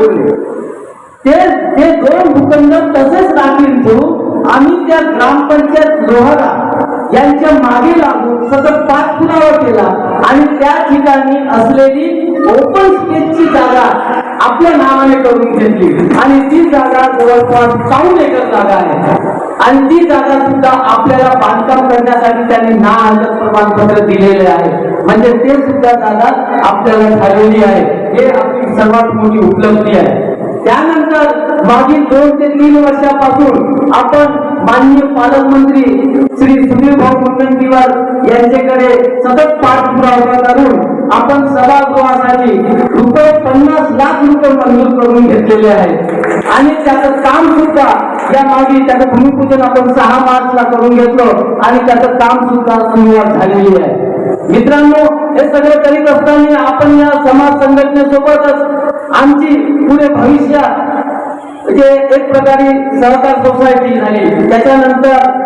जोडले ते ते दोन भूखंड तसेच राखील ठेवून आम्ही त्या ग्रामपंचायत लोहारा यांच्या मागे लागून सतत पाठपुरावा केला आणि त्या ठिकाणी असलेली ओपन स्पेसची जागा आपल्या नावाने करून घेतली. आणि ती जागा जवळपास चावून एकर जागा आहे. आणि ती जागा सुद्धा आपल्याला बांधकाम करण्यासाठी त्यांनी ना हजर प्रमाणपत्र दिलेले आहे. म्हणजे ते सुद्धा जागा आपल्याला ठरवली आहे. हे आपली सर्वात मोठी उपलब्धी आहे. त्यानंतर मागील दोन ते तीन वर्षापासून आपण माननीय पालकमंत्री श्री सुनील भाऊ मुनगंटीवार यांच्याकडे सतत पाठपुरावा करून आपण सभागृहासाठी रुपये पन्नास लाख रुपये मंजूर करून घेतलेले आहेत आणि त्याचं काम सुद्धा या मागे त्याचं भूमिपूजन आपण सहा मार्चला करून घेतलं आणि त्याचं काम सुद्धा सुरुवात झालेली आहे. मित्रांनो हे सगळं करीत असताना आपण या समाज संघटनेसोबतच आमची पुढे भविष्यात जे एक प्रकारे सहकार सोसायटी झाली त्याच्यानंतर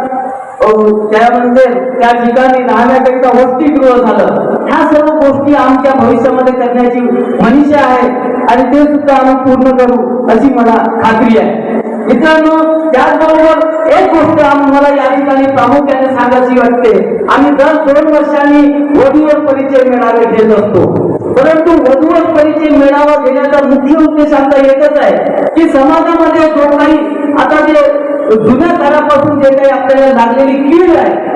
त्यामध्ये त्या ठिकाणी राहण्याकरिता वसतिगृह झालं. ह्या सर्व गोष्टी आमच्या भविष्यामध्ये करण्याची मनीषा आहे आणि ते सुद्धा आम्ही पूर्ण करू अशी मला खात्री आहे. मित्रांनो त्याचबरोबर एक गोष्ट आम्हाला या ठिकाणी प्रामुख्याने सांगायची वाटते. आम्ही दर दोन वर्षांनी वधूवर परिचय मेळावे घेत असतो. परंतु वधूवर परिचय मेळावा घेण्याचा मुख्य उद्देश आमचा एकच आहे की समाजामध्ये जो काही आता जे जुन्या काळापासून जे काही आपल्याला लागलेली कीड आहे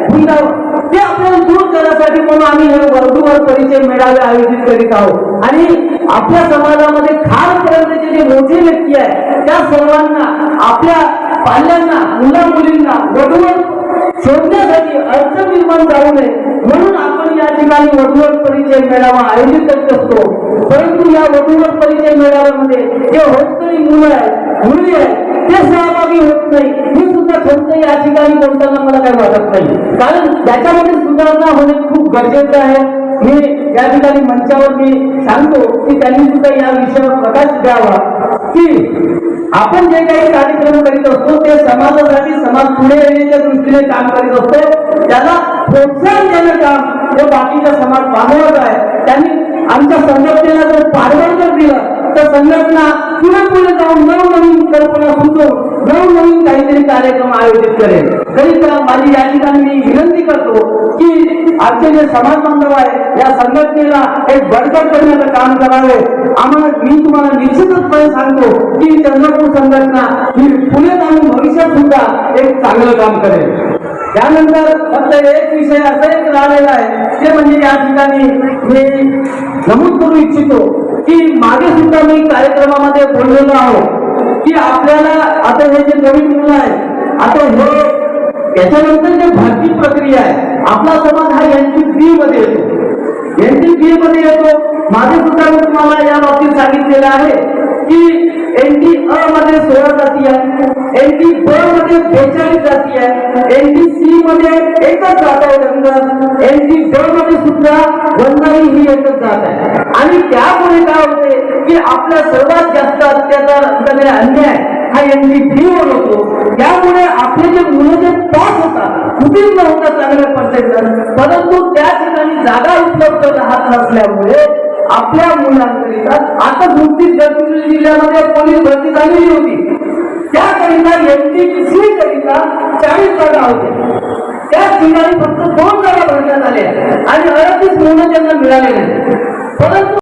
ते आपल्याला दूर करण्यासाठी म्हणून आम्ही हे वधूवर परिचय मेळावे आयोजित करीत आहोत. आणि आपल्या समाजामध्ये खासपर्यंतचे जे मोठे व्यक्ती आहेत त्या सर्वांना आपल्या पाल्यांना मुला मुलींना वधूवर शोधण्यासाठी अडचण निर्माण जाऊ नये. म्हणून आपण या ठिकाणी वधूवर परिचय मेळावा आयोजित करीत असतो. परंतु या वधूवर परिचय मेळाव्यामध्ये जे होतकरी मुलं आहेत मुली आहेत ते सहभागी होत नाही. मी सुद्धा खर्च या ठिकाणी बोलताना मला काही वाटत नाही. कारण त्याच्यामध्ये सुधारणा होणे खूप गरजेचं आहे. मी या ठिकाणी मंचावर मी सांगतो की त्यांनी सुद्धा या विषयावर प्रकाश द्यावा. की आपण जे काही कार्यक्रम करीत असतो ते समाजासाठी समाज पुढे येण्याच्या दृष्टीने काम करीत असतो. त्याला प्रोत्साहन देणं काम हे बाकीचा समाज बांधवत आहे त्यांनी आमच्या संघटनेला जर पाठबळ जर दिलं तर संघटना पुढे पुढे जाऊन नवनवीन कल्पना सुचवून नवनवीन काहीतरी कार्यक्रम आयोजित करेल. तरी माझी या ठिकाणी मी विनंती करतो की आमचे जे समाज बांधव आहे या संघटनेला एक बळकट करण्याचं काम करावे. आम्हाला मी तुम्हाला निश्चितचपणे सांगतो की चंद्रपूर संघटना ही पुणे जाऊन भविष्यात सुद्धा एक चांगलं काम करेल. त्यानंतर फक्त एक विषय असा एक राहिलेला आहे ते म्हणजे या ठिकाणी मी नमूद करू इच्छितो की मागे सुद्धा मी कार्यक्रमामध्ये बोललेलो आहोत. की आपल्याला आता हे जे नवीन मुलं आहेत आता हे त्याच्यानंतर जे भरती प्रक्रिया आहे आपला समाज हा यांची टी बी मध्ये येतो. यांची फी बी मध्ये येतो. माझे सुद्धा मी तुम्हाला या बाबतीत सांगितलेलं आहे की एन टी मध्ये सोळा जाती आहे एन टी ब मध्ये बेचाळीस जाती आहे एन टी सी मध्ये एकच जात आहे धनगर एन टी ड मध्ये सुद्धा वंदाई ही एकच जात आहे. आणि त्यामुळे काय होते की आपल्या सर्वात जास्त अत्याचार झालेला अन्याय हा एन टी बी वर होतो. त्यामुळे आपले जे मुलं जे पास होतात कुठेच नव्हता चांगल्या पर्सेंट परंतु त्या ठिकाणी जागा उपलब्ध राहत नसल्यामुळे आपल्या मुलांकरिता आता नुकतीच गडचिरोली जिल्ह्यामध्ये पोलीस भरती झालेली होती. त्याकरिता एनटीपीसी करिता चाळीस जागा होत्या. त्या ठिकाणी फक्त दोन जागा भरण्यात आल्या आणि अडतीस मुलं त्यांना मिळाले नाही. परंतु